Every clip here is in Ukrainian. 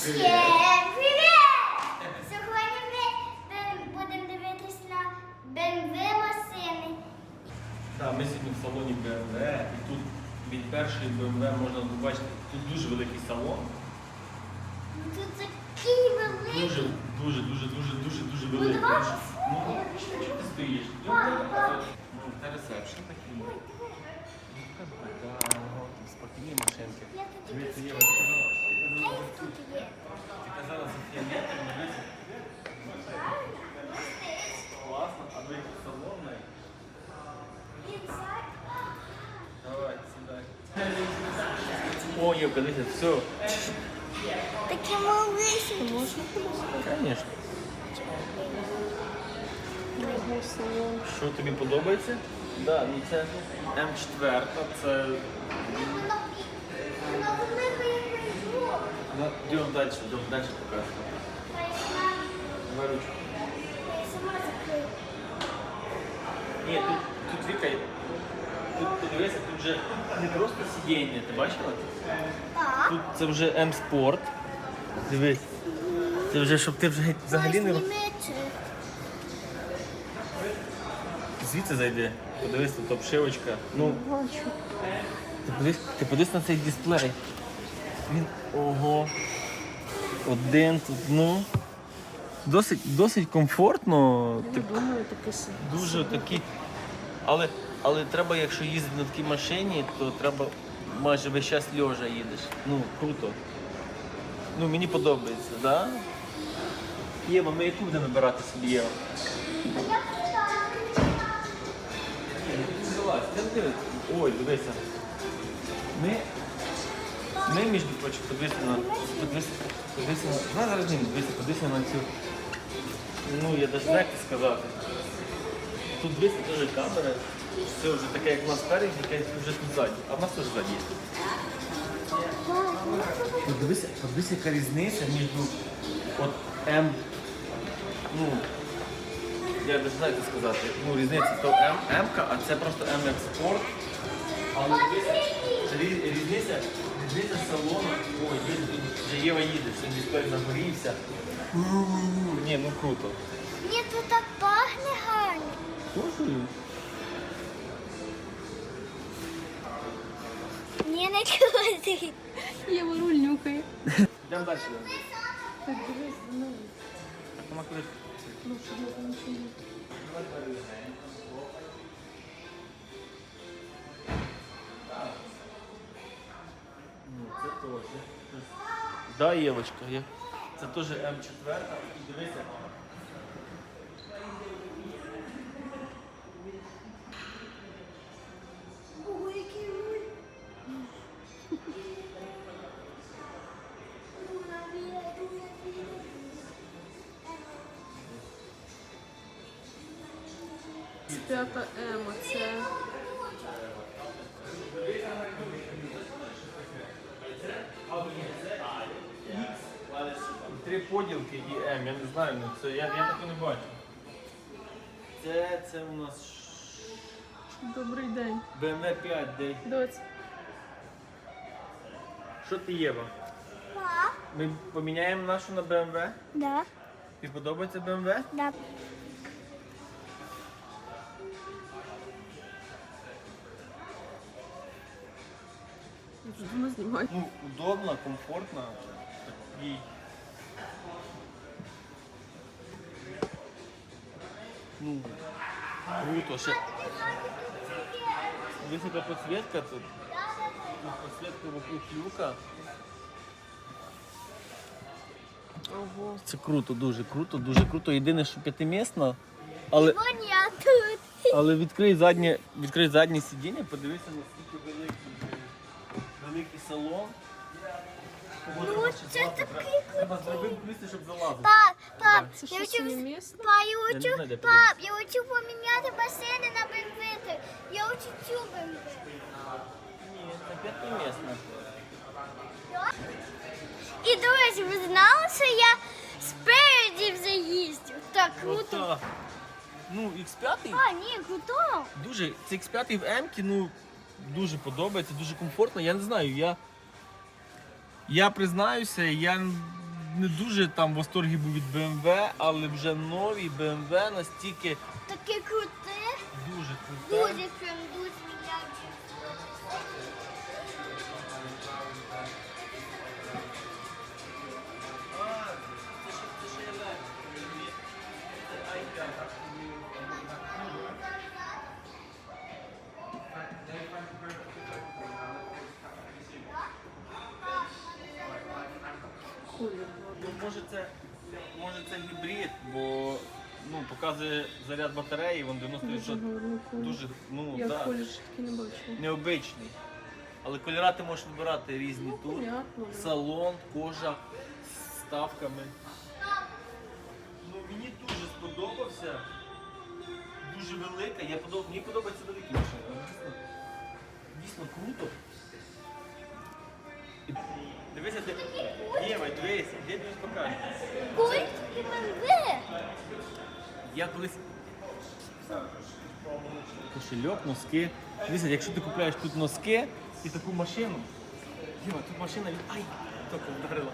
Всім привіт! Сьогодні ми будемо дивитись на BMW машини. Так, ми сьогодні в салоні BMW, і тут від першої BMW можна побачити, тут дуже великий салон. Тут такий великий. Дуже, дуже, дуже, дуже, дуже, дуже Ну, великий. Ну, що що ти стоїш? Ну, Це ресепшн такий. Ну, ну, Спортивні машинки. Тут казала- А їх тут є. Ти казала, Софія, ні, ти. Класно, а ви який салон навіть? Inside. Давай, сідай. О, Євка, дивіться, все. Такі малесенькі. Звісно. Що тобі подобається? Да, ну це М4, це. Воно воно велике, як майбу. Ну, Йдемо далі, йдемо далі покажемо. Давай ручку. Ні, тут, тут Віка, тут подивися, тут вже не просто сидіння, ти бачила? Так. Тут це вже М-спорт. Дивись. Це вже, щоб ти вже взагалі не. Звідси зайди. Подивись, тут обшивочка. Ну, Ти подивись, ти подивись на цей дисплей. Він ого. Один тут, ну. Досить, досить комфортно. Так, Думаю, таке дуже такі. Але, але треба, якщо їздити на такій машині, то треба майже весь час льожа їдеш. Ну, круто. Ну, мені подобається, так? Да? Єва, ми яку будемо вибирати собі Єва? Не. Ой, дивися. Ми, ми між прочим, подивися на. Подивися, подивися на. На зараз ним, дивися, подивися на цю. Ну, я навіть як сказати. Тут дивися теж камера. Все вже таке, як у нас спереді, таке вже тут ззаді. А в нас теж ззаді є. Подивися, подивися, яка різниця між от М. Ну, я не знаю, як сказати. Ну, різниця то М, М, а це просто М як спорт. Але рі- різниця, різниця салону. Ой, є- вже Єва їде, що дисплей загорівся. Ні, ну круто. Ні, тут так пахне гарно. Слушай. Ні, не клади. Єва руль нюхає. Йдемо далі. Так, дивись, ну, Так, вона коли- ну, щоб я там Це теж. Да, Євочка, є. Це теж М4. І дивися. Ой, який руль. П'ята Ема, це поділки і М, я не знаю, ну це я, я таке не бачу. Це, це у нас добрий день. BMW 5 де. Доць, Що ти Єва? Ми поміняємо нашу на BMW? Да, Тобі подобається BMW? да. давно знімаю. Ну, удобно, комфортно. Такий. Ну, круто. Ще висока підсвітка тут. Тут підсвітка вокруг люка. Ого. Це круто, дуже круто, дуже круто. Єдине, що п'ятимісна, але, Вон я тут. але відкрий заднє, відкрий заднє сидіння, подивися, наскільки великий, великий салон. Кого Ну, треба це ще злазити, такий треба- Треба зробити місце, щоб залазити. Пап, пап, Це я що хочу... синє місце? Пап, я Я не хочу... знаю, де Пап, я хочу поміняти басейни на бенвити. Я хочу цю бенвити. Ні, це п'ятимісна. І, друзі, ви знали, що я спереді вже їздю? Так круто. Круто. Ну, X5 А, ні, круто. дуже, це X5 в m ну, дуже подобається, дуже комфортно. Я не знаю, я, я признаюся, я не дуже там в восторгі був від BMW, але вже нові BMW настільки Таке круте. дуже круте. Дуже прям дуже це, може це гібрид, бо ну, показує заряд батареї, він 90% Дуже дуже ну, Я да, колір ще такий не бачила. необичний. Але кольора ти можеш вибирати різні Ну, тут. понятно. да. Салон, кожа з ставками. Ну, мені дуже сподобався. Дуже велика. Я подоб... Мені подобається великі машини. Дійсно, дійсно круто. І- Дивися, ти. Єва, дивися, я тобі покажу. Культ і БМВ. Я колись. Кошельок, носки. Дивися, якщо ти купляєш тут носки і таку машину. Діма, тут машина від. Ай! Тільки вдарила.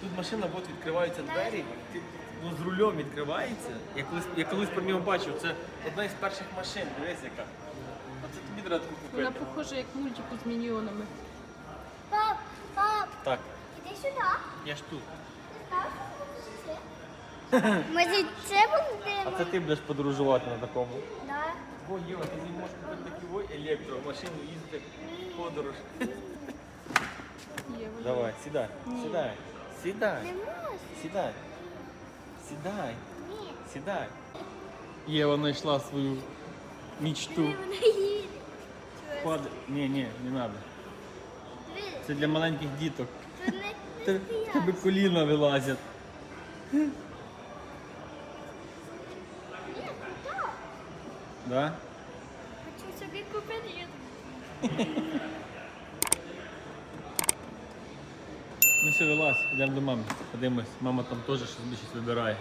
Тут машина, от відкриваються двері, ти, ну, з рулем відкривається. Я колись, я колись про нього бачив, це одна із перших машин, дивись яка. Оце тобі треба таку Вона похожа як мультику з міньйонами. Пап, пап, Так, іди сюди. я ж тут. Може, це А буде? це ти будеш подорожувати на такому. Да. О, Єва, ти не можеш купити таку ой, електромашину, їздити в подорож. Є вона. Давай, сідай, сідай, сідай, Не можна. сідай, сідай, Ні. сідай. Єва знайшла свою мічту. Вона їде. Пад... Ні, ні, не треба. Це для маленьких діток. тут не, не Тебе коліна вилазять. Ні, так. Да? Хочу собі купити. Ну все, вилазь, йдемо до мами. Подивимось, мама там теж щось щось вибирає.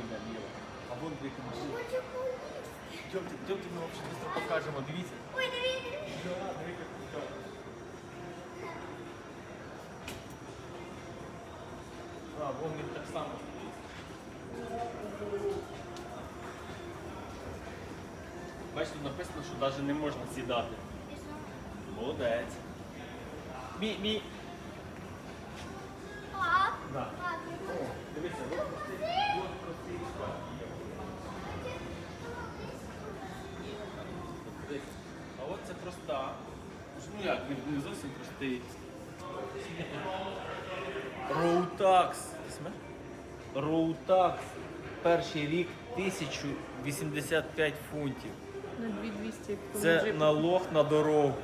Ми йдемо, А вон дві машини. Хочу купити. Йдемте, йдемте, ми вам швидко покажемо. Дивіться. Ой, дивись. А, вон він так само. Бачите, тут написано, що навіть не можна сідати. Молодець. Мі, мі. Да. пап, О, проста. Ну як, не, не зовсім простий. Роутакс. Роутакс. Перший рік 1085 фунтів. На 2200 Це налог на дорогу.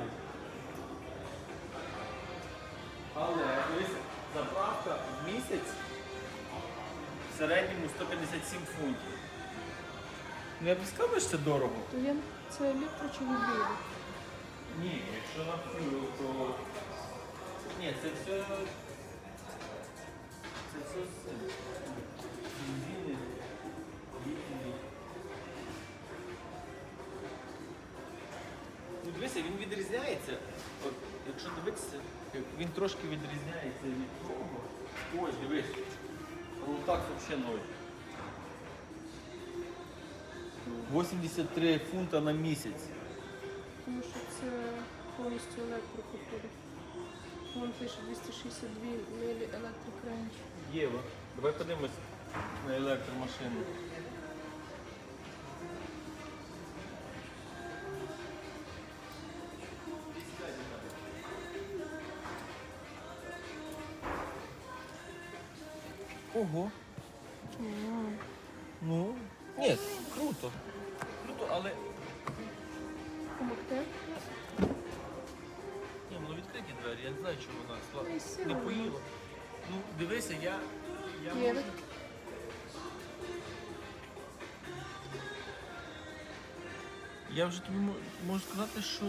Але дивись, заправка в місяць в середньому 157 фунтів. Ну я б сказав, що це дорого. То я це електро чи гібриди? Ні, якщо на фюру, то. Ні, це все. Це все з бензини, дізелі. Ну дивися, він відрізняється. От, якщо дивитися, він трошки відрізняється від того. Ось, дивись. Рултак взагалі ноль. 83 фунта на місяць. Повністю електрику. Вон пише 262 мілі електрик. Єва, давай подивимось на електромашину. Ого. Ну, ні, круто. Круто, але. Помогти? Ні, двері, я не знаю, чому вона Ну, сла... все не одно. поїла. Ну, дивися, я. я Є. можу... Я вже тобі мо- можу сказати, що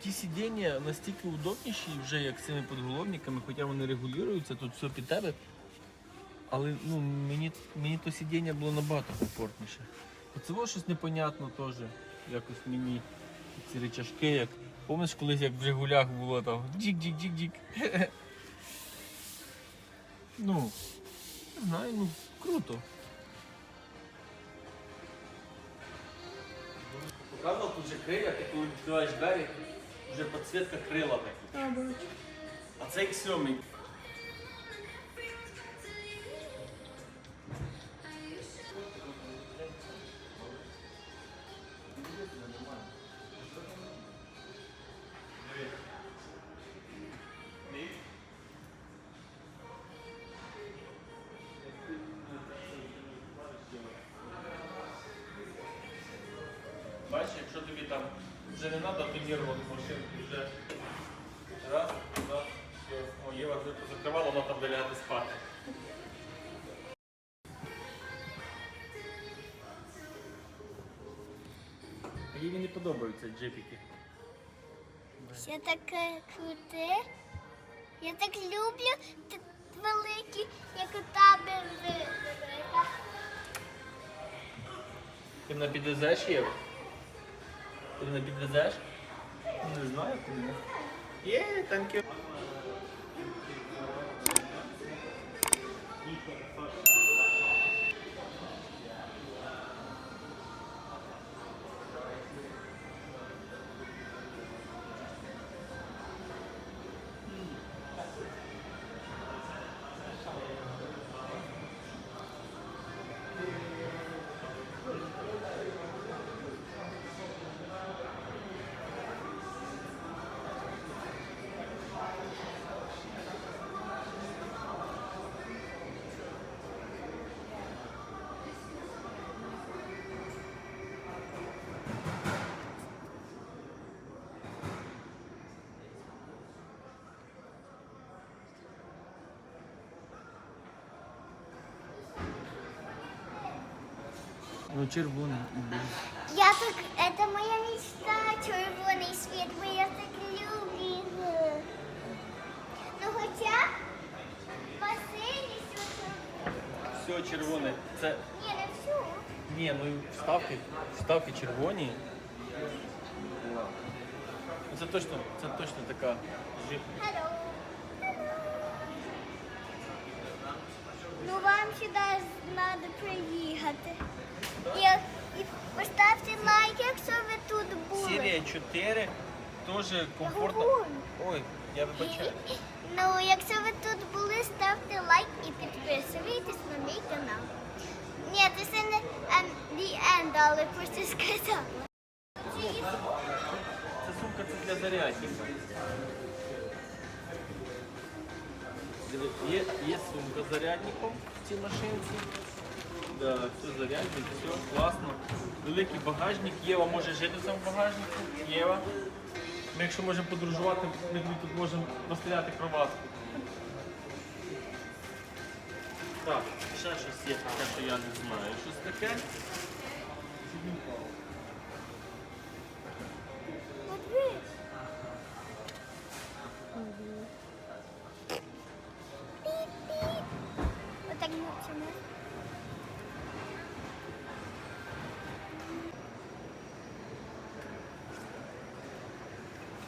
ті сидіння настільки удобніші вже як з цими підголовниками, хоча вони регулюються, тут все під тебе. Але ну, мені, мені то сидіння було набагато комфортніше. Оце було щось непонятно теж. Якось мені ці речашки, як. Пам'ятаєш колись як в Жигулях було там джік-джік-джік-джік. Ну, не знаю, ну круто. Показував тут же крила, ти коли відкриваєш двері, вже підсвітка крила такі. А. А це X7. Бачиш, якщо тобі там вже не треба тонірувати машинку, вже раз, два, все. О, Єва вже закривала, вона там де лягати спати. Їй не подобаються джипіки. Все таке круте. Я так люблю великі, як у тебе. Ти мене підвезеш, Єва? Ти не підвезеш? Не знаю, куди. Є, танки. Ну, червоний. Я так, это моя мечта, червоний світ, бо я так люблю його. Ну хоча в басейні все червоне. Все червоне. Це. Ні, не всю. Ні, ну і вставки, вставки червоні. Ну, Це точно, це точно така жи- Hello. Ну вам сюди треба приїхати. І, і поставте лайк, якщо ви тут були. Серія 4 теж комфортно. Ой, я вибачаю. Ну, якщо ви тут були, ставте лайк і підписуйтесь на мій канал. Ні, це не the end, але просто сказала. Це сумка це для зарядника. Є, є сумка з зарядником в цій машинці. Все зарядник, все класно. Великий багажник. Єва може жити в цьому багажнику. Єва. Ми якщо можемо подорожувати, ми тут можемо розстріляти кроватку. Так, ще щось є таке, що я не знаю. Щось таке.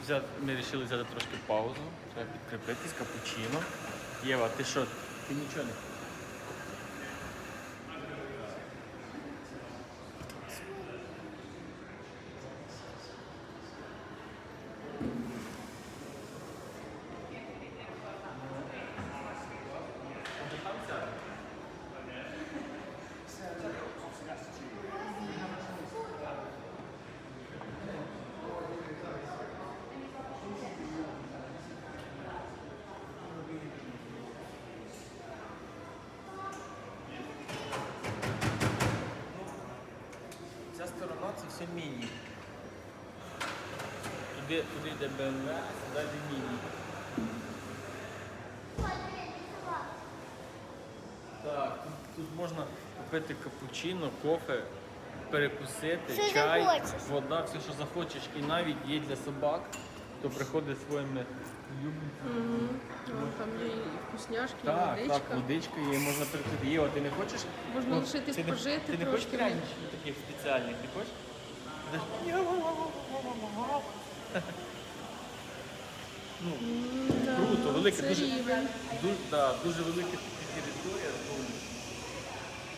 Взяти- Ми вирішили взяти трошки паузу. Треба підкріпитись, капучино. Єва, ти що? Ти нічого не Ця сторона це все міні. Туди, туди йде BMW, а міні. Так, тут, тут можна купити капучино, кофе, перекусити, Що чай, захочеш. вода, все, що захочеш. І навіть є для собак хто приходить своїми. Мгм. Вон Там є і вкусняшки, і Так, водичка. так, водичка є, можна прийти. Єва, ти не хочеш? Можна Ну, лишитись ти не- пожити Ти не хочеш трошки. пряничків таких спеціальних, не хочеш? Ж- Ну, Круто, велике, це дуже- рівень. дуже, да, дуже велика територія. ну,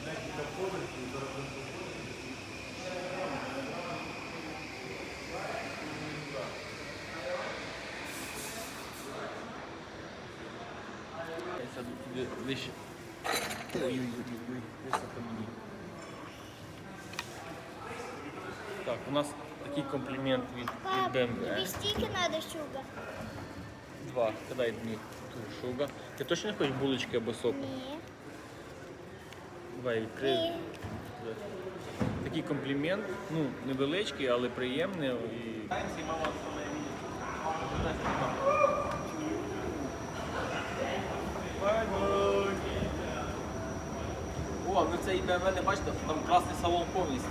Декілька поверхів, зараз ми Я сяду туди ближче. Ой-ой-ой, високо мені. Так, у нас такий комплімент від, від Пап, тобі стільки треба шуга? Два. Кидай мені ту шуга. Ти точно не хочеш булочки або соку? Ні. Давай відкрию. Ні. Такий комплімент, ну, невеличкий, але приємний. І... О, ну це і BMW, не бачите, там класний салон повністю.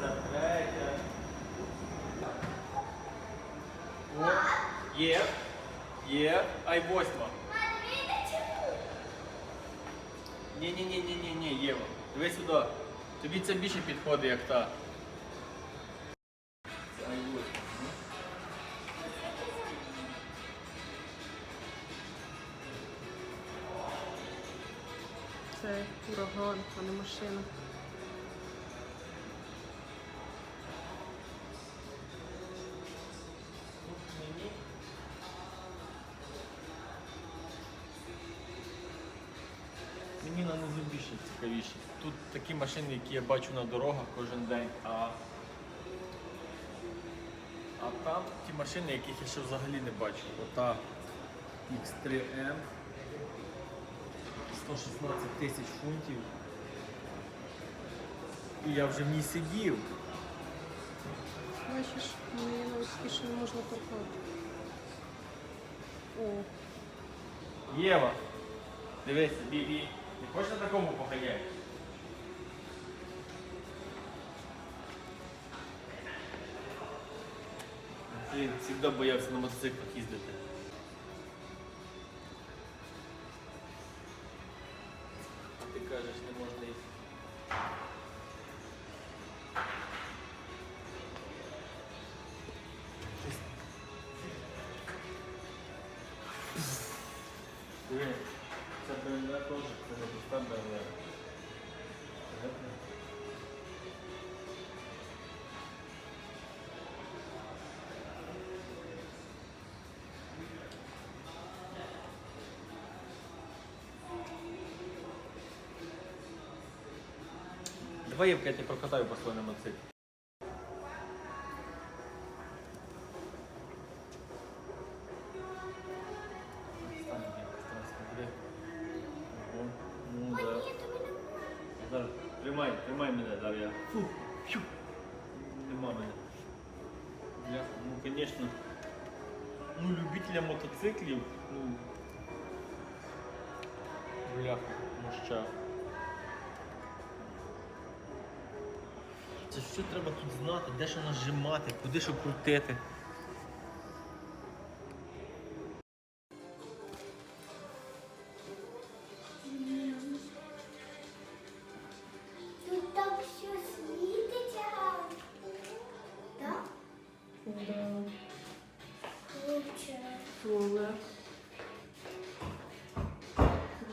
Це третя. О, є. Є. Ай восьма. Ні, ні, ні, ні, ні, ні, Єва. Дивись сюди. Тобі це більше підходить, як та. Це ураган, а не машина. Машини, які я бачу на дорогах кожен день, а, а там ті машини, яких я ще взагалі не бачу. Ота X3M 116 тисяч фунтів. І я вже в ній сидів. Бачиш, мені навіть більше не можна торкати. О, Єва, дивись, бібі. Не хочеш на такому поганяти? Блін, завжди боявся на мотоциклах їздити. Ти кажеш, не можна їздити. Ну О, да. ні, тобі не можна. Зараз, тримай, тримай мене, зараз я. Фу, фу. Нема мене. Я, ну, звісно, ну, любителя мотоциклів, ну, бляха, моща. Це все треба тут знати, де що нажимати, куди що крутити. Тут так все світиться. Так? да.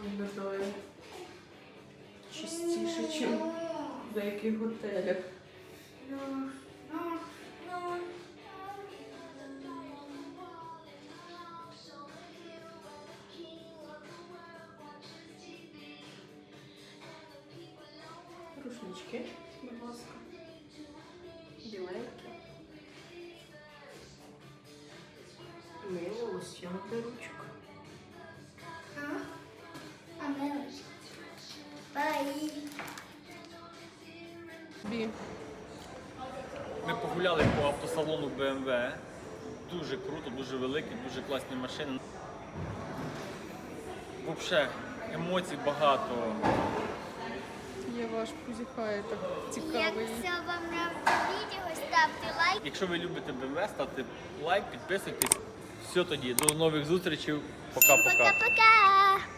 Виглядає чистіше, ніж в деяких готелях. Рушнички, будь ласка. Біленькі. Мило, лосьон для ручок. А? А ми Бай. Бі. Ми погуляли по автосалону BMW. Дуже круто, дуже великі, дуже класні машини. Взагалі, емоцій багато. Ваш позіхає так цікавий. Якщо вам нравиться відео, ставте лайк. Якщо ви любите БМВ, ставте лайк, підписуйтесь. Все тоді. До нових зустрічей. Пока-пока. Пока-пока.